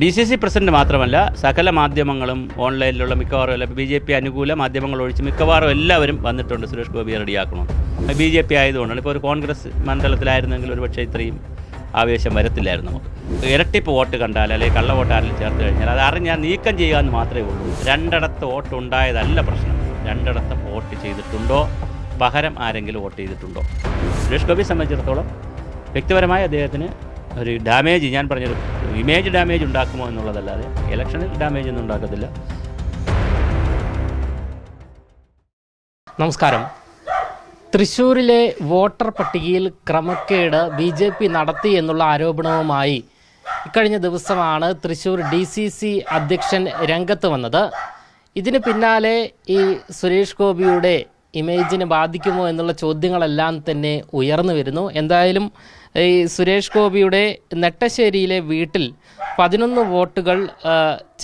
D C C president മാത്രമല്ല സകല മാധ്യമങ്ങളും ഓൺലൈനിലുള്ള മിക്കവാറും അല്ല ബി ജെ പി അനുകൂല മാധ്യമങ്ങൾ ഒഴിച്ച് മിക്കവാറും എല്ലാവരും വന്നിട്ടുണ്ട് സുരേഷ് ഗോപി റെഡിയാക്കണം? ബി ജെ പി ആയതുകൊണ്ടാണ്. ഇപ്പോൾ ഒരു കോൺഗ്രസ് മണ്ഡലത്തിലായിരുന്നെങ്കിൽ ഒരു പക്ഷേ ഇത്രയും ആവേശം വരത്തില്ലായിരുന്നു ഇരട്ടിപ്പ് വോട്ട് കണ്ടാൽ അല്ലെങ്കിൽ കള്ള വോട്ട് ആരെങ്കിലും ചേർത്ത് കഴിഞ്ഞാൽ അത് അറിഞ്ഞാൽ നീക്കം ചെയ്യുക എന്ന് മാത്രമേ ഉള്ളൂ. രണ്ടിടത്ത് വോട്ട് ഉണ്ടായതല്ല പ്രശ്നം. രണ്ടിടത്ത് വോട്ട് ചെയ്തിട്ടുണ്ടോ? പകരം ആരെങ്കിലും വോട്ട് ചെയ്തിട്ടുണ്ടോ? സുരേഷ് ഗോപിയെ സംബന്ധിച്ചിടത്തോളം വ്യക്തിപരമായി അദ്ദേഹത്തിന് ഒരു ഡാമേജ് ഞാൻ പറഞ്ഞൊരു ഇമേജ് ഡാമേജ് ഉണ്ടാക്കുമോ എന്നുള്ളതല്ലാതെ ഇലക്ഷനിൽ ഡാമേജ് ഒന്നും ഉണ്ടാക്കത്തില്ല. നമസ്കാരം. തൃശ്ശൂരിലെ വോട്ടർ പട്ടികയിൽ ക്രമക്കേട് ബി ജെ പി നടത്തി എന്നുള്ള ആരോപണവുമായി ഇക്കഴിഞ്ഞ ദിവസമാണ് തൃശ്ശൂർ ഡി സി സി അധ്യക്ഷൻ രംഗത്ത് വന്നത്. ഇതിന് പിന്നാലെ ഈ സുരേഷ് ഗോപിയുടെ ഇമേജിനെ ബാധിക്കുമോ എന്നുള്ള ചോദ്യങ്ങളെല്ലാം തന്നെ ഉയർന്നു വരുന്നു. എന്തായാലും ഈ സുരേഷ് ഗോപിയുടെ നെട്ടശ്ശേരിയിലെ വീട്ടിൽ പതിനൊന്ന് വോട്ടുകൾ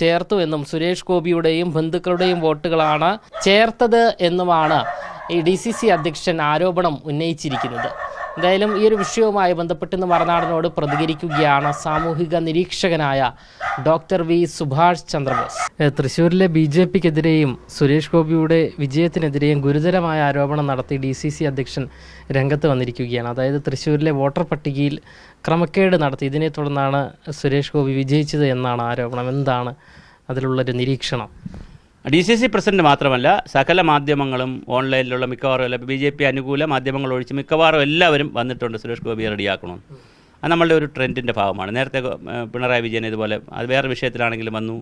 ചേർത്തു എന്നും സുരേഷ് ഗോപിയുടെയും ബന്ധുക്കളുടെയും വോട്ടുകളാണ് ചേർത്തത് എന്നുമാണ് ഈ ഡി സി സി അധ്യക്ഷൻ ആരോപണം ഉന്നയിച്ചിരിക്കുന്നത്. എന്തായാലും ഈ ഒരു വിഷയവുമായി ബന്ധപ്പെട്ട് ഇന്ന് മറനാടനോട് പ്രതികരിക്കുകയാണ് സാമൂഹിക നിരീക്ഷകനായ ഡോക്ടർ വി സുഭാഷ് ചന്ദ്രബോസ്. തൃശ്ശൂരിലെ ബി ജെ പിക്കെതിരെയും സുരേഷ് ഗോപിയുടെ വിജയത്തിനെതിരെയും ഗുരുതരമായ ആരോപണം നടത്തി ഡി സി സി അധ്യക്ഷൻ രംഗത്ത് വന്നിരിക്കുകയാണ്. അതായത് തൃശ്ശൂരിലെ വോട്ടർ പട്ടികയിൽ ക്രമക്കേട് നടത്തി. ഇതിനെ തുടർന്നാണ് സുരേഷ് ഗോപി വിജയിച്ചത് എന്നാണ് ആരോപണം. എന്താണ് അതിലുള്ളൊരു നിരീക്ഷണം? ഡി സി സി പ്രസിഡന്റ് മാത്രമല്ല സകല മാധ്യമങ്ങളും ഓൺലൈനിലുള്ള മിക്കവാറും അല്ല ബി ജെ പി അനുകൂല മാധ്യമങ്ങൾ ഒഴിച്ച് മിക്കവാറും എല്ലാവരും വന്നിട്ടുണ്ട് സുരേഷ് ഗോപി റെഡിയാക്കണം അത് നമ്മളുടെ ഒരു ട്രെൻഡിന്റെ ഭാഗമാണ്. നേരത്തെ പിണറായി വിജയൻ ഇതുപോലെ അത് വേറെ വിഷയത്തിലാണെങ്കിലും വന്നു.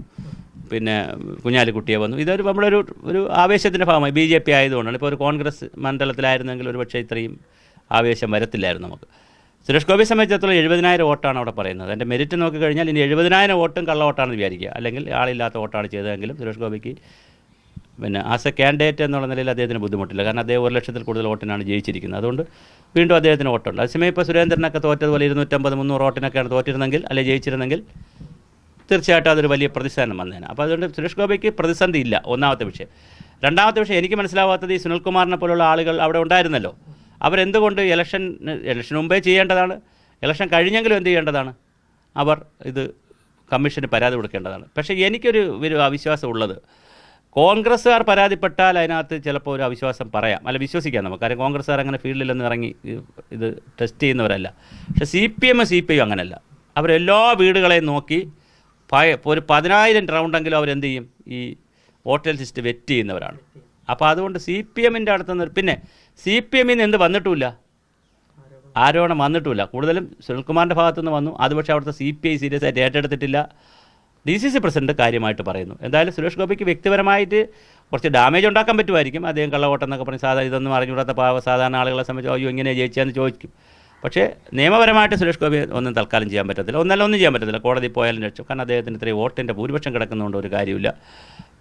പിന്നെ കുഞ്ഞാലിക്കുട്ടിയെ വന്നു. ഇതൊരു നമ്മുടെ ഒരു ഒരു ആവേശത്തിന്റെ ഭാഗമായി. ബി ജെ പി ആയതുകൊണ്ടാണ്. ഇപ്പോൾ ഒരു കോൺഗ്രസ് മണ്ഡലത്തിലായിരുന്നെങ്കിൽ ഒരു പക്ഷേ ഇത്രയും ആവേശം വരത്തില്ലായിരുന്നു നമുക്ക്. സുരേഷ് ഗോപി സംബന്ധിച്ചിടത്തോളം എഴുപതിനായിരം വോട്ടാണ് അവിടെ പറയുന്നത്. എന്റെ മെരിറ്റ് നോക്കിക്കഴിഞ്ഞാൽ ഇനി എഴുപതിനായിരം വോട്ടും കള്ള വോട്ടാണെന്ന് വിചാരിക്കുക. അല്ലെങ്കിൽ ആളില്ലാത്ത വോട്ടാണ് ചെയ്തതെങ്കിലും സുരേഷ് ഗോപിക്ക് പിന്നെ ആസ് എ കാൻഡിഡേറ്റ് എന്നുള്ള നിലയിൽ അദ്ദേഹത്തിന് ബുദ്ധിമുട്ടില്ല. കാരണം അദ്ദേഹം ഒരു ലക്ഷത്തിൽ കൂടുതൽ വോട്ടിനാണ് ജയിച്ചിരിക്കുന്നത്. അതുകൊണ്ട് വീണ്ടും അദ്ദേഹത്തിന് വോട്ടുണ്ട്. അതേസമയം ഇപ്പോൾ സുരേന്ദ്രനൊക്കെ തോറ്റതുപോലെ ഇരുന്നൂറ്റമ്പത് മുന്നൂറ് വോട്ടിനൊക്കെയാണ് തോറ്റിരുന്നെങ്കിൽ അല്ലെ ജയിച്ചിരുന്നെങ്കിൽ തീർച്ചയായിട്ടും അതൊരു വലിയ പ്രതിസ്ഥാനം വന്നേനെ. അപ്പോൾ അതുകൊണ്ട് സുരേഷ് ഗോപിക്ക് പ്രതിസന്ധി ഇല്ല. ഒന്നാമത്തെ വിഷയം. രണ്ടാമത്തെ വിഷയം എനിക്ക് മനസ്സിലാവാത്തത് ഈ സുനിൽകുമാറിനെ പോലുള്ള ആളുകൾ അവിടെ ഉണ്ടായിരുന്നല്ലോ. അവരെന്തുകൊണ്ട് ഇലക്ഷൻ ഇലക്ഷൻ മുമ്പേ ചെയ്യേണ്ടതാണ്? ഇലക്ഷൻ കഴിഞ്ഞെങ്കിലും എന്ത് ചെയ്യേണ്ടതാണ്? അവർ ഇത് കമ്മീഷന് പരാതി കൊടുക്കേണ്ടതാണ്. പക്ഷേ എനിക്കൊരു ഒരു അവിശ്വാസം ഉള്ളത്. കോൺഗ്രസ്സുകാർ പരാതിപ്പെട്ടാൽ അതിനകത്ത് ചിലപ്പോൾ ഒരു അവിശ്വാസം പറയാം. അല്ല വിശ്വസിക്കാം നമുക്ക്. കാര്യം കോൺഗ്രസ്സുകാർ അങ്ങനെ ഫീൽഡിലൊന്നും ഇറങ്ങി ഇത് ടെസ്റ്റ് ചെയ്യുന്നവരല്ല. പക്ഷേ C P M C P I അങ്ങനെയല്ല അവരെല്ലാ വീടുകളെയും നോക്കി ഒരു പതിനായിരം റൗണ്ടെങ്കിലും അവരെന്ത് ചെയ്യും? ഈ ഹോട്ടൽ ലിസ്റ്റ് വെറ്റ് ചെയ്യുന്നവരാണ്. അപ്പോൾ അതുകൊണ്ട് സി പി എമ്മിന്റെ അടുത്ത് നിന്ന് പിന്നെ സി പി എമ്മിൽ നിന്ന് എന്ത് വന്നിട്ടുമില്ല? ആരോപണം വന്നിട്ടുമില്ല. കൂടുതലും സുനിൽകുമാറിന്റെ ഭാഗത്തുനിന്ന് വന്നു. അത് പക്ഷേ അവിടുത്തെ സി പി ഐ സീരിയസ് ആയിട്ട് ഏറ്റെടുത്തിട്ടില്ല. ഡി സി സി പ്രസിഡന്റ് കാര്യമായിട്ട് പറയുന്നു. എന്തായാലും സുരേഷ് ഗോപിക്ക് വ്യക്തിപരമായിട്ട് കുറച്ച് ഡാമേജ് ഉണ്ടാക്കാൻ പറ്റുമായിരിക്കും. അദ്ദേഹം കള്ളവോട്ടെന്നൊക്കെ പറഞ്ഞ് സാധാരണ ഇതൊന്നും അറിഞ്ഞുകൂടാത്ത പാവ സാധാരണ ആളുകളെ സംബന്ധിച്ച് അയ്യോ ഇങ്ങനെ ജയിച്ചതെന്ന് ചോദിക്കും. പക്ഷേ നിയമപരമായിട്ട് സുരേഷ് ഗോപി ഒന്നും തൽക്കാലം ചെയ്യാൻ പറ്റത്തില്ല. ഒന്നല്ല ഒന്നും ചെയ്യാൻ പറ്റത്തില്ല. കോടതി പോയാലും രക്ഷ കാരണം അദ്ദേഹത്തിന് ഇത്രയും വോട്ടിന്റെ ഭൂരിപക്ഷം കിടക്കുന്നതുകൊണ്ട് ഒരു കാര്യമില്ല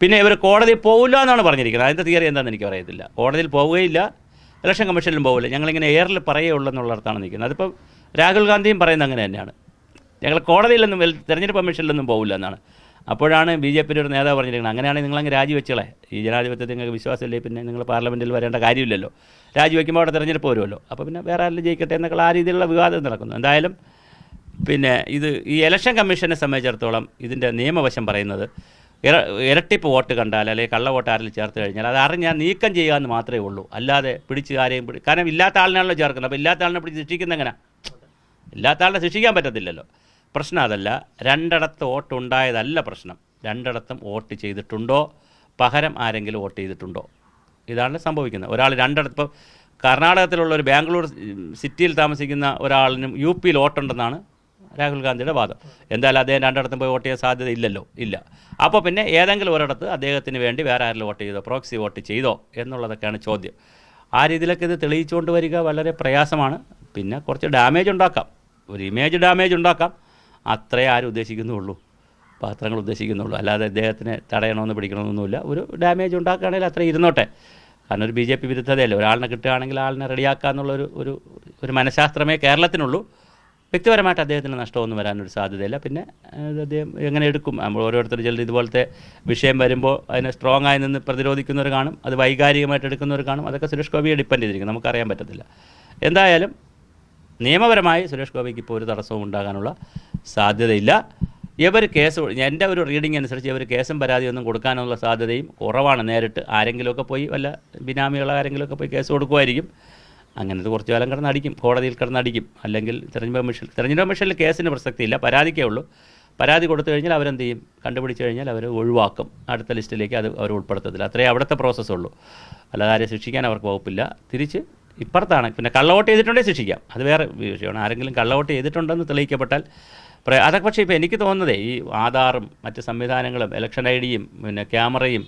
പിന്നെ ഇവർ കോടതി പോകില്ല എന്നാണ് പറഞ്ഞിരിക്കുന്നത്. അതിന്റെ തിയറി എന്താണെന്ന് എനിക്ക് അറിയത്തില്ല. കോടതിയിൽ പോവുകയില്ല ഇലക്ഷൻ കമ്മീഷനിലും പോകില്ല ഞങ്ങളിങ്ങനെ എയറിൽ പറയുള്ളൂ എന്നുള്ളിടത്താണ് നിൽക്കുന്നത്. അതിപ്പോൾ രാഹുൽ ഗാന്ധിയും പറയുന്നത് അങ്ങനെ തന്നെയാണ്. ഞങ്ങൾ കോടതിയിലൊന്നും തെരഞ്ഞെടുപ്പ് കമ്മീഷനിലൊന്നും പോകില്ല എന്നാണ്. അപ്പോഴാണ് ബി ജെ പിയുടെ ഒരു നേതാവ് പറഞ്ഞിരിക്കുന്നത്. അങ്ങനെയാണെങ്കിൽ നിങ്ങളങ്ങ് രാജിവെച്ചളെ. ഈ ജനാധിപത്യത്തിൽ നിങ്ങൾക്ക് വിശ്വാസമില്ലേ പിന്നെ നിങ്ങൾ പാർലമെന്റിൽ വരേണ്ട കാര്യമില്ലല്ലോ. രാജിവെക്കുമ്പോൾ അവിടെ തെരഞ്ഞെടുപ്പ് വരുമല്ലോ. അപ്പോൾ പിന്നെ വേറെ ആരെങ്കിലും ജയിക്കട്ടെ എന്നൊക്കെ ആ രീതിയിലുള്ള വിവാദം നടക്കുന്നു. എന്തായാലും പിന്നെ ഇത് ഈ ഇലക്ഷൻ കമ്മീഷനെ സംബന്ധിച്ചിടത്തോളം ഇതിന്റെ നിയമവശം പറയുന്നത് ഇര ഇരട്ടിപ്പ് വോട്ട് കണ്ടാൽ അല്ലെങ്കിൽ കള്ള വോട്ട് ആരെങ്കിലും ചേർത്ത് കഴിഞ്ഞാൽ അത് അറിഞ്ഞാൽ നീക്കം ചെയ്യുക എന്ന് മാത്രമേ ഉള്ളൂ. അല്ലാതെ പിടിച്ച് ആരെയും പിടി കാരണം ഇല്ലാത്ത ആളിനാണല്ലോ ചേർക്കുന്നത്. അപ്പോൾ ഇല്ലാത്ത ആളിനെ പിടിച്ച് ശിക്ഷിക്കുന്ന എങ്ങനെ? ഇല്ലാത്ത ആളിനെ ശിക്ഷിക്കാൻ പറ്റത്തില്ലല്ലോ. പ്രശ്നം അതല്ല. രണ്ടിടത്ത് വോട്ട് ഉണ്ടായതല്ല പ്രശ്നം. രണ്ടിടത്തും വോട്ട് ചെയ്തിട്ടുണ്ടോ? പകരം ആരെങ്കിലും വോട്ട് ചെയ്തിട്ടുണ്ടോ? ഇതാണ് സംഭവിക്കുന്നത്. ഒരാൾ രണ്ടിടത്ത് ഇപ്പോൾ കർണാടകത്തിലുള്ള ഒരു ബാംഗ്ലൂർ സിറ്റിയിൽ താമസിക്കുന്ന ഒരാളിനും യു പിയിൽ വോട്ടുണ്ടെന്നാണ് രാഹുൽ ഗാന്ധിയുടെ വാദം. എന്തായാലും അദ്ദേഹം രണ്ടിടത്തും പോയി വോട്ട് ചെയ്യാൻ സാധ്യത ഇല്ലല്ലോ. ഇല്ല. അപ്പോൾ പിന്നെ ഏതെങ്കിലും ഒരിടത്ത് അദ്ദേഹത്തിന് വേണ്ടി വേറെ ആരെങ്കിലും വോട്ട് ചെയ്തോ പ്രോക്സി വോട്ട് ചെയ്തോ എന്നുള്ളതൊക്കെയാണ് ചോദ്യം. ആ രീതിയിലൊക്കെ ഇത് തെളിയിച്ചുകൊണ്ട് വരിക വളരെ പ്രയാസമാണ്. പിന്നെ കുറച്ച് ഡാമേജ് ഉണ്ടാക്കാം. ഒരു ഇമേജ് ഡാമേജ് ഉണ്ടാക്കാം. അത്രേ ആരും ഉദ്ദേശിക്കുന്നുള്ളൂ. പാത്രങ്ങൾ ഉദ്ദേശിക്കുന്നുള്ളൂ. അല്ലാതെ അദ്ദേഹത്തിനെ തടയണമെന്ന് പിടിക്കണമെന്നൊന്നുമില്ല. ഒരു ഡാമേജ് ഉണ്ടാക്കുകയാണെങ്കിൽ അത്ര ഇരുന്നോട്ടെ. കാരണം ഒരു ബി ജെ പി വിരുദ്ധതയല്ലേ? ഒരാളിനെ കിട്ടുകയാണെങ്കിൽ ആളിനെ റെഡിയാക്കുക എന്നുള്ളൊരു ഒരു ഒരു മനഃശാസ്ത്രമേ കേരളത്തിനുള്ളൂ. വ്യക്തിപരമായിട്ട് അദ്ദേഹത്തിന് നഷ്ടമൊന്നും വരാനൊരു സാധ്യതയില്ല. പിന്നെ അദ്ദേഹം എങ്ങനെ എടുക്കും? നമ്മൾ ഓരോരുത്തർ ചിലർ ഇതുപോലത്തെ വിഷയം വരുമ്പോൾ അതിനെ സ്ട്രോങ് ആയി നിന്ന് പ്രതിരോധിക്കുന്നവർ കാണും അത് വൈകാരികമായിട്ട് എടുക്കുന്നവർ കാണും. അതൊക്കെ സുരേഷ് ഗോപിയെ ഡിപ്പെൻഡ് ചെയ്തിരിക്കും. നമുക്കറിയാൻ പറ്റത്തില്ല. എന്തായാലും നിയമപരമായി സുരേഷ് ഗോപിക്ക് ഇപ്പോൾ ഒരു തടസ്സവും ഉണ്ടാകാനുള്ള സാധ്യതയില്ല. ഇവർ കേസ് എന്റെ ഒരു റീഡിംഗ് അനുസരിച്ച് ഇവർ കേസും പരാതിയൊന്നും കൊടുക്കാനുള്ള സാധ്യതയും കുറവാണ്. നേരിട്ട് ആരെങ്കിലുമൊക്കെ പോയി വല്ല ബിനാമികളോ ആരെങ്കിലുമൊക്കെ പോയി കേസ് കൊടുക്കുമായിരിക്കും. അങ്ങനത്തെ കുറച്ച് കാലം കിടന്നടിക്കും കോടതിയിൽ കിടന്നടിക്കും. അല്ലെങ്കിൽ തെരഞ്ഞെടുപ്പ് കമ്മീഷൻ തെരഞ്ഞെടുപ്പ് കമ്മീഷനിൽ കേസിന് പ്രസക്തിയില്ല പരാതിക്കേ ഉള്ളൂ. പരാതി കൊടുത്തു കഴിഞ്ഞാൽ അവരെന്ത് ചെയ്യും? കണ്ടുപിടിച്ച് കഴിഞ്ഞാൽ അവർ ഒഴിവാക്കും. അടുത്ത ലിസ്റ്റിലേക്ക് അത് അവർ ഉൾപ്പെടുത്തത്തില്ല. അത്രേ അവിടുത്തെ പ്രോസസ്സുള്ളൂ അല്ലാതെ ആരെ ശിക്ഷിക്കാൻ അവർക്ക് വകുപ്പില്ല. തിരിച്ച് ഇപ്പുറത്താണ്. പിന്നെ കള്ളവോട്ട് ചെയ്തിട്ടുണ്ടെങ്കിൽ ശിക്ഷിക്കാം. അത് വേറെ വിഷയമാണ്. ആരെങ്കിലും കള്ളവോട്ട് ചെയ്തിട്ടുണ്ടെന്ന് തെളിയിക്കപ്പെട്ടാൽ അതൊക്കെ പക്ഷേ ഇപ്പോൾ എനിക്ക് തോന്നുന്നതേ ഈ ആധാറും മറ്റ് സംവിധാനങ്ങളും ഇലക്ഷൻ ഐ ഡിയും പിന്നെ ക്യാമറയും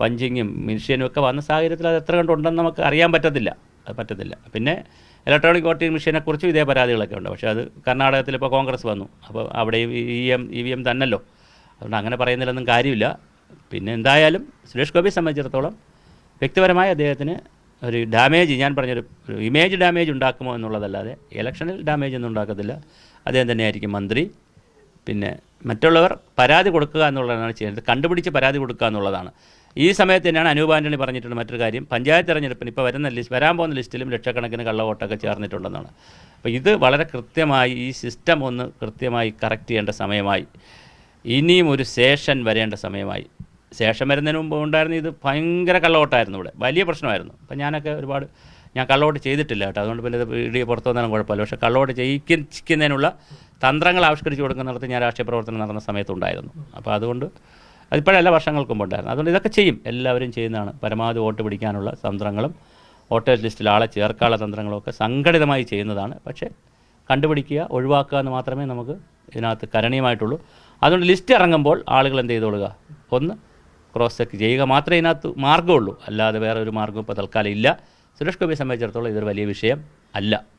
പഞ്ചിങ്ങും മിഷീനും ഒക്കെ വന്ന സാഹചര്യത്തിൽ അത് എത്ര കണ്ടുണ്ടെന്ന് നമുക്ക് അറിയാൻ പറ്റത്തില്ല. അത് പറ്റത്തില്ല. പിന്നെ ഇലക്ട്രോണിക് വോട്ടിംഗ് മെഷീനെ കുറിച്ചും ഇതേ പരാതികളൊക്കെ ഉണ്ട്. പക്ഷേ അത് കർണാടകത്തിൽ ഇപ്പോൾ കോൺഗ്രസ് വന്നു. അപ്പോൾ അവിടെ E M E V M തന്നല്ലോ. അതുകൊണ്ട് അങ്ങനെ പറയുന്നില്ലൊന്നും കാര്യമില്ല. പിന്നെ എന്തായാലും സുരേഷ് ഗോപിയെ സംബന്ധിച്ചിടത്തോളം വ്യക്തിപരമായി അദ്ദേഹത്തിന് ഒരു ഡാമേജ് ഞാൻ പറഞ്ഞൊരു ഒരു ഇമേജ് ഡാമേജ് ഉണ്ടാക്കുമോ എന്നുള്ളതല്ലാതെ ഇലക്ഷനിൽ ഡാമേജ് ഒന്നും ഉണ്ടാക്കത്തില്ല. അദ്ദേഹം തന്നെയായിരിക്കും മന്ത്രി. പിന്നെ മറ്റുള്ളവർ പരാതി കൊടുക്കുക എന്നുള്ളതാണ് ചെയ്യുന്നത് കണ്ടുപിടിച്ച് പരാതി കൊടുക്കുക എന്നുള്ളതാണ്. ഈ സമയത്ത് തന്നെയാണ് അനൂപ് ആന്റണി പറഞ്ഞിട്ടുള്ള മറ്റൊരു കാര്യം. പഞ്ചായത്ത് തെരഞ്ഞെടുപ്പിന് ഇപ്പോൾ വരുന്ന ലിസ്റ്റ് വരാൻ പോകുന്ന ലിസ്റ്റിലും ലക്ഷക്കണക്കിന് കള്ളവോട്ടൊക്കെ ചേർന്നിട്ടുണ്ടെന്നാണ് അപ്പോൾ ഇത് വളരെ കൃത്യമായി ഈ സിസ്റ്റം ഒന്ന് കൃത്യമായി കറക്റ്റ് ചെയ്യേണ്ട സമയമായി. ഇനിയും ഒരു സേഷൻ വരേണ്ട സമയമായി. ശേഷം വരുന്നതിന് മുമ്പ് ഉണ്ടായിരുന്ന ഇത് ഭയങ്കര കള്ളവോട്ടായിരുന്നു ഇവിടെ. വലിയ പ്രശ്നമായിരുന്നു. അപ്പം ഞാനൊക്കെ ഒരുപാട് ഞാൻ കള്ളവോട്ട് ചെയ്തിട്ടില്ല കേട്ടോ. അതുകൊണ്ട് പിന്നെ ഇടി പുറത്തു വന്നാലും കുഴപ്പമില്ല. പക്ഷേ കള്ളവോട്ട് ചെയ്യിക്കുന്നതിനുള്ള തന്ത്രങ്ങൾ ആവിഷ്കരിച്ച് കൊടുക്കുന്നിടത്ത് ഞാൻ രാഷ്ട്രീയ പ്രവർത്തനം നടന്ന സമയത്തുണ്ടായിരുന്നു അപ്പോൾ അതുകൊണ്ട് അതിപ്പോഴല്ല വർഷങ്ങൾക്ക് ഉണ്ടായിരുന്നു. അതുകൊണ്ട് ഇതൊക്കെ ചെയ്യും. എല്ലാവരും ചെയ്യുന്നതാണ്. പരമാവധി വോട്ട് പിടിക്കാനുള്ള തന്ത്രങ്ങളും വോട്ടേഴ്സ് ലിസ്റ്റിൽ ആളെ ചേർക്കാനുള്ള തന്ത്രങ്ങളൊക്കെ സംഘടിതമായി ചെയ്യുന്നതാണ്. പക്ഷേ കണ്ടുപിടിക്കുക ഒഴിവാക്കുക എന്ന് മാത്രമേ നമുക്ക് ഇതിനകത്ത് കരണീയമായിട്ടുള്ളൂ. അതുകൊണ്ട് ലിസ്റ്റ് ഇറങ്ങുമ്പോൾ ആളുകൾ എന്ത് ചെയ്തോളുക? ഒന്ന് ക്രോസ് ചെക്ക് ചെയ്യുക. മാത്രമേ ഇതിനകത്ത് മാർഗമുള്ളൂ. അല്ലാതെ വേറെ ഒരു മാർഗം ഇപ്പോൾ തൽക്കാലം ഇല്ല. സുരേഷ് ഗോപിയെ സംബന്ധിച്ചിടത്തോളം ഇതൊരു വലിയ വിഷയം അല്ല.